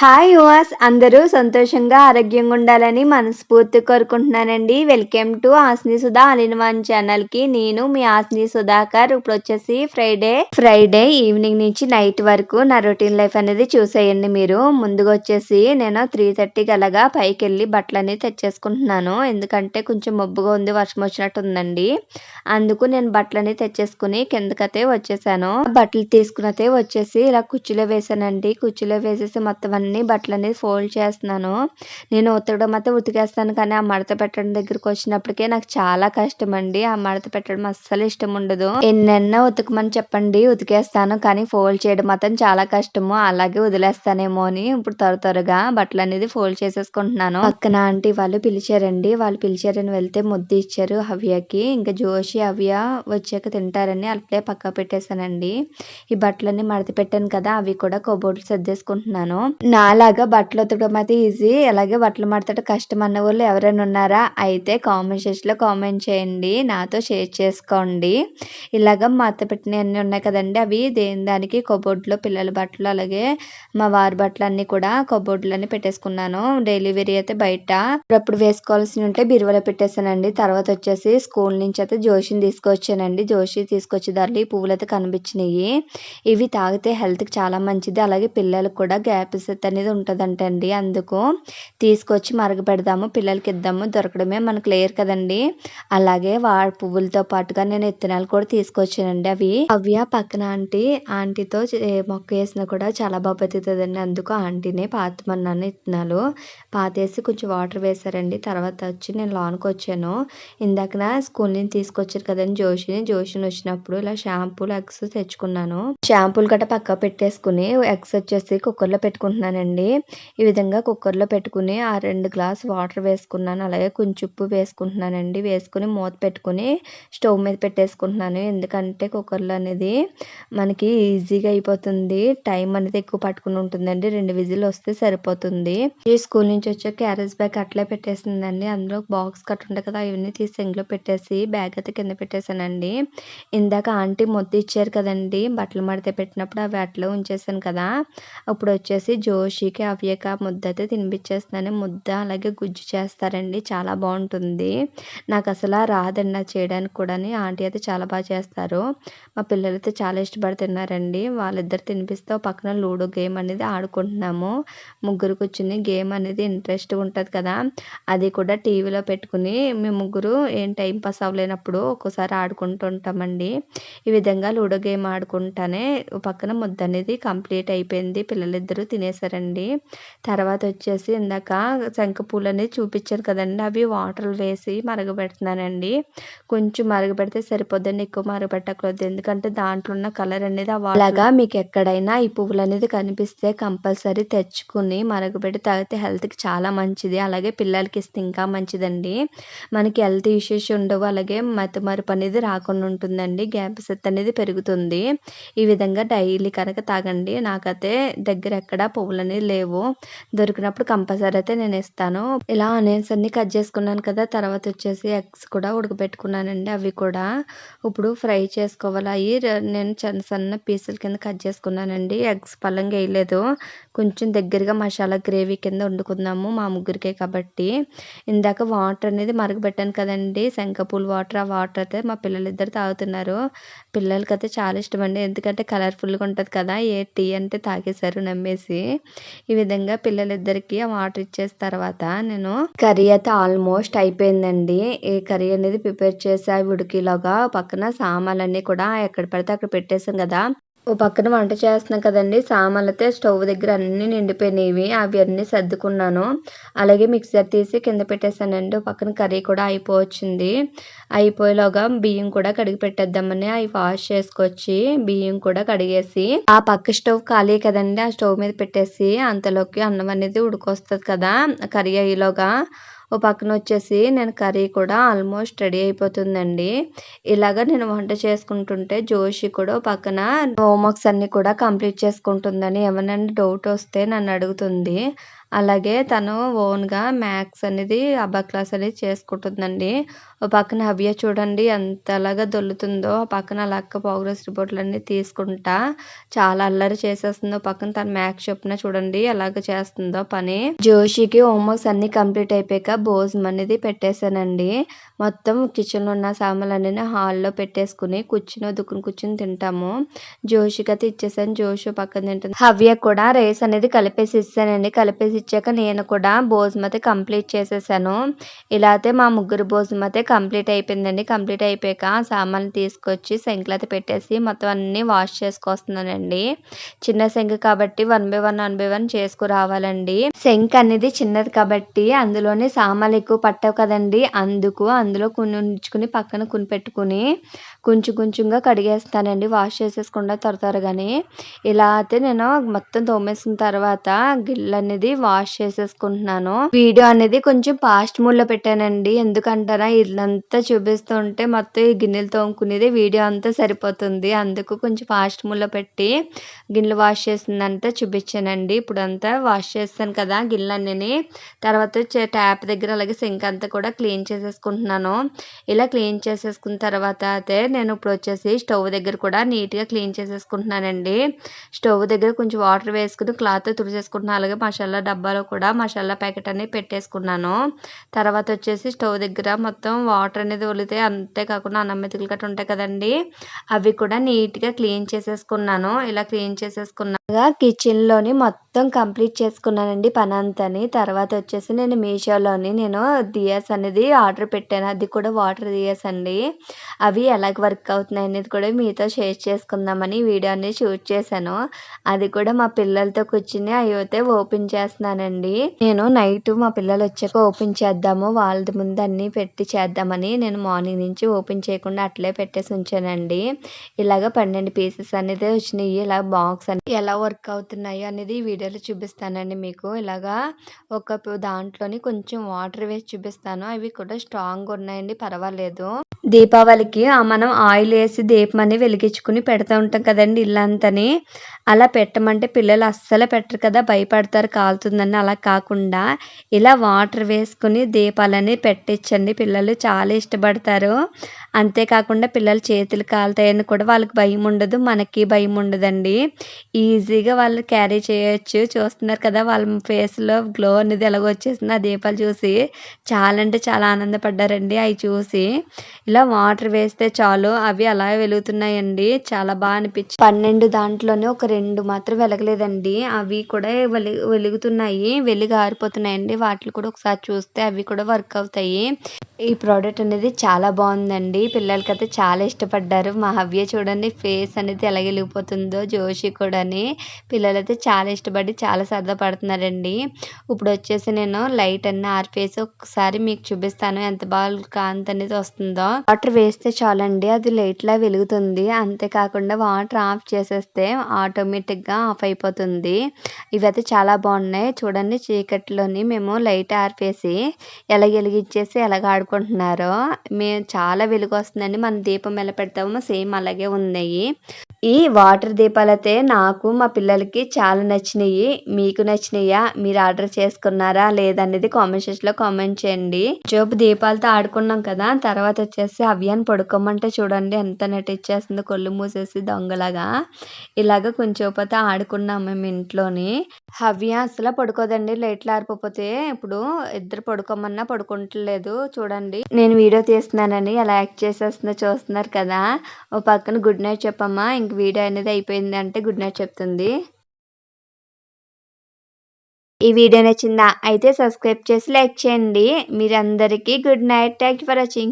Hi yours అందరూ సంతోషంగా ఆరోగ్యంగా ఉండాలని మనస్ఫూర్తి కోరుకుంటున్నానండి. Welcome to Aasni Sudha all in one ఛానల్కి నేను మీ ఆస్ని సుధాకర్ ఇప్పుడు వచ్చేసి ఫ్రైడే ఫ్రైడే ఈవినింగ్ నుంచి నైట్ వరకు నా రొటీన్ లైఫ్ అనేది చూసేయండి మీరు. ముందుగా వచ్చేసి నేను త్రీ థర్టీకి అలాగా పైకి వెళ్ళి బట్టలు అనేది తెచ్చేసుకుంటున్నాను. ఎందుకంటే కొంచెం మబ్బుగా ఉంది వర్షం వచ్చినట్టు ఉందండి అందుకు నేను బట్టలు అనేది తెచ్చేసుకుని కిందకైతే వచ్చేసాను. బట్టలు తీసుకున్నతే వచ్చేసి ఇలా కుర్చీలో వేసానండి. కుర్చీలో వేసేసి మొత్తం అన్ని బట్టలు అనేది ఫోల్డ్ చేస్తున్నాను. నేను ఉతకడం అయితే ఉతికేస్తాను కానీ ఆ మడత పెట్టడం దగ్గరికి వచ్చినప్పటికే నాకు చాలా కష్టం అండి ఆ మడత పెట్టడం అస్సలు ఇష్టం ఉండదు. ఎన్నెన్నో ఉతకమని చెప్పండి ఉతికేస్తాను కానీ ఫోల్డ్ చేయడం మాత్రం చాలా కష్టము. అలాగే వదిలేస్తానేమో అని ఇప్పుడు త్వర త్వరగా బట్టలు అనేది ఫోల్డ్ చేసేసుకుంటున్నాను. పక్కన ఆంటీ వాళ్ళు పిలిచారండి. వాళ్ళు పిలిచారని వెళ్తే ముద్దు ఇచ్చారు హవ్యకి. ఇంకా జోషి హవ్య వచ్చాక తింటారని అట్లే పక్క పెట్టేశానండి. ఈ బట్టలన్నీ మడత పెట్టాను కదా అవి కూడా కబోర్డ్ సర్దేసుకుంటున్నాను. నాలాగా బట్టలు ఉతకడం అయితే ఈజీ. అలాగే బట్టలు మడతట కష్టం అన్న వాళ్ళు ఎవరైనా ఉన్నారా? అయితే కామెంట్ సెక్షన్లో కామెంట్ చేయండి. నాతో షేర్ చేసుకోండి. ఇలాగ మా పెట్టినవి అన్నీ ఉన్నాయి కదండి. అవి దేని దానికి? కబోర్డ్లో పిల్లల బట్టలు అలాగే మా వారి బట్టలు అన్నీ కూడా కబోర్డ్లోనే పెట్టేసుకున్నాను. డైలీ అయితే బయట. అప్పుడు వేసుకోవాల్సి ఉంటే బీరువాలో పెట్టేశానండి. తర్వాత వచ్చేసి స్కూల్ నుంచి అయితే జోషిని తీసుకొచ్చానండి. జోషి తీసుకొచ్చే దారిలో ఈ పువ్వులు అయితే కనిపించినాయి. ఇవి తాగితే హెల్త్కి చాలా మంచిది. అలాగే పిల్లలకు కూడా గ్యాప్ అనేది ఉంటుందంటండి అందుకు తీసుకొచ్చి మరగపెడదాము పిల్లలకి ఇద్దాము. దొరకడమే మనకు లేరు కదండి. అలాగే వా పువ్వులతో పాటుగా నేను ఇత్తనాలు కూడా తీసుకొచ్చానండి అవి. అవి ఆ పక్కన ఆంటీ ఆంటీతో మొక్క వేసినా కూడా చాలా బాగా బతుకుతుందండి. అందుకు ఆంటీనే పాతమన్నాను ఇత్తనాలు. పాతేసి కొంచెం వాటర్ వేశారండి. తర్వాత వచ్చి నేను లోనికి వచ్చాను. ఇందాక స్కూల్ నుంచి తీసుకొచ్చారు కదండి జోషిని. జోషిని వచ్చినప్పుడు ఇలా షాంపూలు ఎగ్స్ తెచ్చుకున్నాను. షాంపూలు గట్రా పక్క పెట్టేసుకుని ఎగ్స్ వచ్చేసి కుక్కర్లో పెట్టుకుంటున్నాను పెట్టుకుంటున్నానండి ఈ విధంగా కుక్కర్లో పెట్టుకుని ఆ రెండు గ్లాస్ వాటర్ వేసుకున్నాను. అలాగే కొంచెం ఉప్పు వేసుకుంటున్నానండి. వేసుకుని మూత పెట్టుకుని స్టవ్ మీద పెట్టేసుకుంటున్నాను. ఎందుకంటే కుక్కర్లో అనేది మనకి ఈజీగా అయిపోతుంది. టైం అనేది ఎక్కువ పట్టుకుని ఉంటుందండి. రెండు విజిల్ వస్తే సరిపోతుంది. ఈ స్కూల్ నుంచి వచ్చే క్యారేజ్ బ్యాగ్ అట్లే పెట్టేసిందండి. అందులో బాక్స్ కట్ ఉంటాయి కదా అవన్నీ తీసి ఇంట్లో పెట్టేసి బ్యాగ్ అయితే కింద పెట్టేశానండి. ఇందాక ఆంటీ మొద్దు ఇచ్చారు కదండి. బట్టలు మడితే పెట్టినప్పుడు అవి అట్లా ఉంచేసాను కదా. అప్పుడు వచ్చేసి జోషికి అవ్యక ముద్ద అయితే తినిపించేస్తున్నాను ముద్ద అలాగే గుజ్జు చేస్తారండి. చాలా బాగుంటుంది. నాకు అసలు రాదండి చేయడానికి కూడా ఆంటీ అయితే చాలా బాగా చేస్తారు. మా పిల్లలతో చాలా ఇష్టపడి తిన్నారండి వాళ్ళిద్దరు తినిపిస్తే పక్కన లూడో గేమ్ అనేది ఆడుకుంటున్నాము. ముగ్గురు కూర్చుని గేమ్ అనేది ఇంట్రెస్ట్ ఉంటుంది కదా. అది కూడా టీవీలో పెట్టుకుని మేము ముగ్గురు ఏం టైం పాస్ అవ్వలేనప్పుడు ఒక్కోసారి ఆడుకుంటూ ఉంటామండి. ఈ విధంగా లూడో గేమ్ ఆడుకుంటానే పక్కన ముద్ద అనేది కంప్లీట్ అయిపోయింది. పిల్లలిద్దరూ తినేసారండి తర్వాత వచ్చేసి ఇందాక శంఖపూలు అనేది చూపించారు కదండి. అవి వాటర్ వేసి మరగబెడుతున్నానండి. కొంచెం మరగబెడితే సరిపోద్దండి. ఎక్కువ మరగబెట్టకూడదు. ఎందుకంటే దాంట్లో ఉన్న కలర్ అనేది అలాగా మీకు ఎక్కడైనా ఈ పువ్వులు అనేది కనిపిస్తే కంపల్సరీ తెచ్చుకుని మరగబెట్టి తాగితే హెల్త్కి చాలా మంచిది. అలాగే పిల్లలకి ఇస్తే ఇంకా మంచిదండి. మనకి హెల్త్ ఇష్యూస్ ఉండవు. అలాగే మతమరుపు అనేది రాకుండా ఉంటుందండి. గ్యాప్ అనేది పెరుగుతుంది. ఈ విధంగా డైలీ కనుక తాగండి. నాకైతే దగ్గర ఎక్కడ పువ్వులు అనేవి లేవు. దొరికినప్పుడు కంపల్సరీ అయితే నేను ఇస్తాను. ఇలా ఆనియన్స్ అన్ని కట్ చేసుకున్నాను కదా తర్వాత వచ్చేసి ఎగ్స్ కూడా ఉడకబెట్టుకున్నానండి అవి కూడా. ఇప్పుడు ఫ్రై చేసుకోవాలి. అవి నేను చిన్న సన్న పీసుల కింద కట్ చేసుకున్నానండి. ఎగ్స్ పళ్ళంగా వేయలేదు. కొంచెం దగ్గరగా మసాలా గ్రేవీ కింద వండుకుందాము మా ముగ్గురికే కాబట్టి. ఇందాక వాటర్ అనేది మరగబెట్టాను కదండి శంఖపూల్ వాటర్ ఆ వాటర్ అయితే మా పిల్లలు ఇద్దరు తాగుతున్నారు. పిల్లలకి అయితే చాలా ఇష్టం అండి ఎందుకంటే కలర్ఫుల్గా ఉంటుంది కదా ఏ టీ అంటే తాగేశారు నమ్మేసి. ఈ విధంగా పిల్లలిద్దరికి వాటర్ ఇచ్చేసిన తర్వాత నేను కర్రీ అయితే ఆల్మోస్ట్ అయిపోయిందండి. ఈ కర్రీ అనేది ప్రిపేర్ చేసి ఉడికిలోగా పక్కన సామాన్లన్నీ కూడా ఎక్కడ పడితే అక్కడ పెట్టేసాం కదా. ఓ పక్కన వంట చేస్తున్నాం కదండి. సామాన్లతో అయితే స్టవ్ దగ్గర అన్నీ నిండిపోయినాయి అవి అన్నీ సర్దుకున్నాను. అలాగే మిక్సర్ తీసి కింద పెట్టేశానండి. ఓ పక్కన కర్రీ కూడా అయిపోవచ్చింది. అయిపోయేలోగా బియ్యం కూడా కడిగి పెట్టేద్దామని అవి వాష్ చేసుకొచ్చి బియ్యం కూడా కడిగేసి ఆ పక్క స్టవ్ ఖాళీ కదండి. ఆ స్టవ్ మీద పెట్టేసి అంతలోకి అన్నం అనేది ఉడికొస్తుంది కదా. కర్రీ అయ్యేలోగా ఓ పక్కన వచ్చేసి నేను కర్రీ కూడా ఆల్మోస్ట్ రెడీ అయిపోతుందండి. ఇలాగ నేను వంట చేసుకుంటుంటే జోషి కూడా పక్కన హోంవర్క్స్ అన్ని కూడా కంప్లీట్ చేసుకుంటుందని ఏమైనా డౌట్ వస్తే నన్ను అడుగుతుంది. అలాగే తను ఓన్గా మ్యాథ్స్ అనేది అబ్బా క్లాస్ అనేది చేసుకుంటుందండి. ఓ పక్కన హవ్య చూడండి ఎంతలాగా దొల్లుతుందో ఆ పక్కన అలా అక్క ప్రోగ్రెస్ రిపోర్ట్లన్నీ తీసుకుంటా చాలా అల్లరి చేసేస్తుందో పక్కన తన మ్యాథ్స్ చెప్పిన చూడండి ఎలాగ చేస్తుందో పని. జోషికి హోంవర్క్స్ అన్ని కంప్లీట్ అయిపోయాక భోజనం అనేది పెట్టేశానండి. మొత్తం కిచెన్లో ఉన్న సామాన్లన్నీ హాల్లో పెట్టేసుకుని కూర్చుని దుక్కుని కూర్చుని తింటాము. జోషికి అయితే ఇచ్చేసాను. జోషి పక్కన తింటుంది. హవ్య కూడా రైస్ అనేది కలిపేసి ఇస్తానండి కలిపేసి ఇచ్చాక నేను కూడా భోజనం అయితే కంప్లీట్ చేసేసాను. ఇలా అయితే మా ముగ్గురు భోజనం కంప్లీట్ అయిపోయిందండి. కంప్లీట్ అయిపోయాక సామాన్లు తీసుకొచ్చి సెంకులు అయితే పెట్టేసి మొత్తం అన్నీ వాష్ చేసుకొస్తున్నానండి. చిన్న సెంక్ కాబట్టి one by one one by one చేసుకురావాలండి. Sink అనేది చిన్నది కాబట్టి అందులోనే సామాన్లు ఎక్కువ పట్టవు కదండి. అందుకు అందులో కొన్ని ఉంచుకుని పక్కన కొని పెట్టుకుని కొంచెం కొంచెంగా కడిగేస్తానండి. వాష్ చేసేసుకుండా త్వర త్వరగానే. ఇలా అయితే నేను మొత్తం తోమేసిన తర్వాత గిల్ అనేది వాష్ చేసేసుకుంటున్నాను. వీడియో అనేది కొంచెం ఫాస్ట్ మోడ్లో పెట్టానండి. ఎందుకంటారా ఇల్లంతా చూపిస్తుంటే మొత్తం ఈ గిన్నెలు తోముకునేది వీడియో అంతా సరిపోతుంది. అందుకు కొంచెం ఫాస్ట్ మోడ్లో పెట్టి గిన్నెలు వాష్ చేసిందంతా చూపించానండి. ఇప్పుడంతా వాష్ చేస్తాను కదా గిన్నెలన్నీ తర్వాత ట్యాప్ దగ్గర అలాగే సింక్ అంతా కూడా క్లీన్ చేసేసుకుంటున్నాను. ఇలా క్లీన్ చేసేసుకున్న తర్వాత అయితే నేను ఇప్పుడు వచ్చేసి స్టవ్ దగ్గర కూడా నీట్గా క్లీన్ చేసేసుకుంటున్నానండి. స్టవ్ దగ్గర కొంచెం వాటర్ వేసుకుని క్లాత్ తుడిచేసుకుంటున్నాను అలాగే మసాలా డబ్బాలో కూడా మసాలా ప్యాకెట్ అనేది పెట్టేసుకున్నాను. తర్వాత వచ్చేసి స్టవ్ దగ్గర మొత్తం వాటర్ అనేది వదిలితే అంతేకాకుండా అన్నం మెతుకులు గట్రా ఉంటాయి కదండి. అవి కూడా నీట్గా క్లీన్ చేసేసుకున్నాను. ఇలా క్లీన్ చేసేసుకున్నాను కిచెన్లోని మొత్తం కంప్లీట్ చేసుకున్నానండి పని అంతని తర్వాత వచ్చేసి నేను మీషోలోని నేను దియాస్ అనేది ఆర్డర్ పెట్టాను. అది కూడా వాటర్ దియాస్ అండి. అవి ఎలాగ వర్క్ అవుతున్నాయి అనేది కూడా మీతో షేర్ చేసుకుందామని వీడియో అనేది షూట్ చేశాను. అది కూడా మా పిల్లలతో కూర్చుని అవి అయితే ఓపెన్ చేస్తున్నానండి. నేను నైట్ మా పిల్లలు వచ్చాక ఓపెన్ చేద్దాము. వాళ్ళ ముందు అన్నీ పెట్టి చేద్దామని నేను మార్నింగ్ నుంచి ఓపెన్ చేయకుండా అట్లే పెట్టేసి ఉంచానండి. ఇలాగ పన్నెండు పీసెస్ అనేది వచ్చినాయి. ఇలా బాక్స్ అని ఎలా వర్క్ అవుతున్నాయి అనేది వీడియోలో చూపిస్తానండి మీకు. ఇలాగా ఒక దాంట్లోని కొంచెం వాటర్ వేసి చూపిస్తాను. అవి కూడా స్ట్రాంగ్ ఉన్నాయండి పర్వాలేదు. దీపావళికి మనం ఆయిల్ వేసి దీపం అని వెలిగించుకుని పెడతా ఉంటాం కదండి ఇల్లంతని. అలా పెట్టమంటే పిల్లలు అస్సలు పెట్టరు కదా భయపడతారు కాలుతుందని అలా కాకుండా. ఇలా వాటర్ వేసుకుని దీపాలని పెట్టించండి పిల్లలు చాలా ఇష్టపడతారు. అంతేకాకుండా పిల్లలు చేతులు కాలుతాయని కూడా వాళ్ళకి భయం ఉండదు మనకి భయం ఉండదండి. ఈజీగా వాళ్ళు క్యారీ చేయొచ్చు. చూస్తున్నారు కదా వాళ్ళ ఫేస్లో గ్లో అనేది ఎలాగొచ్చేసింది ఆ దీపాలు చూసి చాలా అంటే చాలా ఆనందపడ్డారండి. అవి చూసి ఇలా వాటర్ వేస్తే చాలు. అవి అలా వెలుగుతున్నాయండి. చాలా బాగా అనిపించింది పన్నెండు దాంట్లోనే ఒక రెండు మాత్రం వెలగలేదండి. అవి కూడా వెలి వెలుగుతున్నాయి. వెలుగు ఆరిపోతున్నాయండి. వాటిని కూడా ఒకసారి చూస్తే అవి కూడా వర్క్ అవుతాయి. ఈ ప్రోడక్ట్ అనేది చాలా బాగుందండి. పిల్లలకైతే చాలా ఇష్టపడ్డారు. మా హవ్య చూడండి ఫేస్ అనేది ఎలా వెలిగిపోతుందో జోషి కూడాని పిల్లలైతే చాలా ఇష్టపడి చాలా సరదా పడుతున్నారండి. ఇప్పుడు వచ్చేసి నేను లైట్ అన్ని ఆర్పేసి ఒకసారి మీకు చూపిస్తాను. ఎంత బాగా కాంతి అనేది వస్తుందో. వాటర్ వేస్తే చాలండి. అది లైట్ లా వెలుగుతుంది. అంతేకాకుండా వాటర్ ఆఫ్ చేసేస్తే ఆటోమేటిక్గా ఆఫ్ అయిపోతుంది. ఇవైతే చాలా బాగున్నాయి. చూడండి చీకట్లోని మేము లైట్ ఆర్పేసి ఎలా వెలిగించేసి ఎలాగ అనుకుంటున్నారో మేము చాలా వెలుగు వస్తుందండి మన దీపం ఎలా పెడతామో సేమ్ అలాగే ఉన్నాయి. ఈ వాటర్ దీపాలైతే నాకు మా పిల్లలకి చాలా నచ్చినాయి. మీకు నచ్చినాయా? మీరు ఆర్డర్ చేసుకున్నారా? లేదనేది కామెంట్ సెక్షన్లో కామెంట్ చేయండి. చూపు దీపాలతో ఆడుకున్నాం కదా తర్వాత వచ్చేసి అవ్యాన్ని పడుకోమంటే చూడండి ఎంత నటిచ్చేస్తుందో కొళ్ళు మూసేసి దొంగలాగా. ఇలాగ కొంచెం ఆడుకున్నాం మేము ఇంట్లోని. హవ్య అసలు పడుకోదండి. లైట్లు ఆరిపోతే ఇప్పుడు ఇద్దరు పడుకోమన్నా పడుకుంటలేదు. చూడండి. నేను వీడియో తీస్తున్నానని ఎలా యాక్ట్ చేసేస్తుందో చూస్తున్నారు కదా. ఓ పక్కన గుడ్ నైట్ చెప్పమ్మా. ఇంక వీడియో అనేది అయిపోయింది అంటే గుడ్ నైట్ చెప్తుంది. ఈ వీడియో నచ్చిందా? అయితే సబ్స్క్రైబ్ చేసి లైక్ చేయండి. మీరందరికీ good night. Thank you for watching.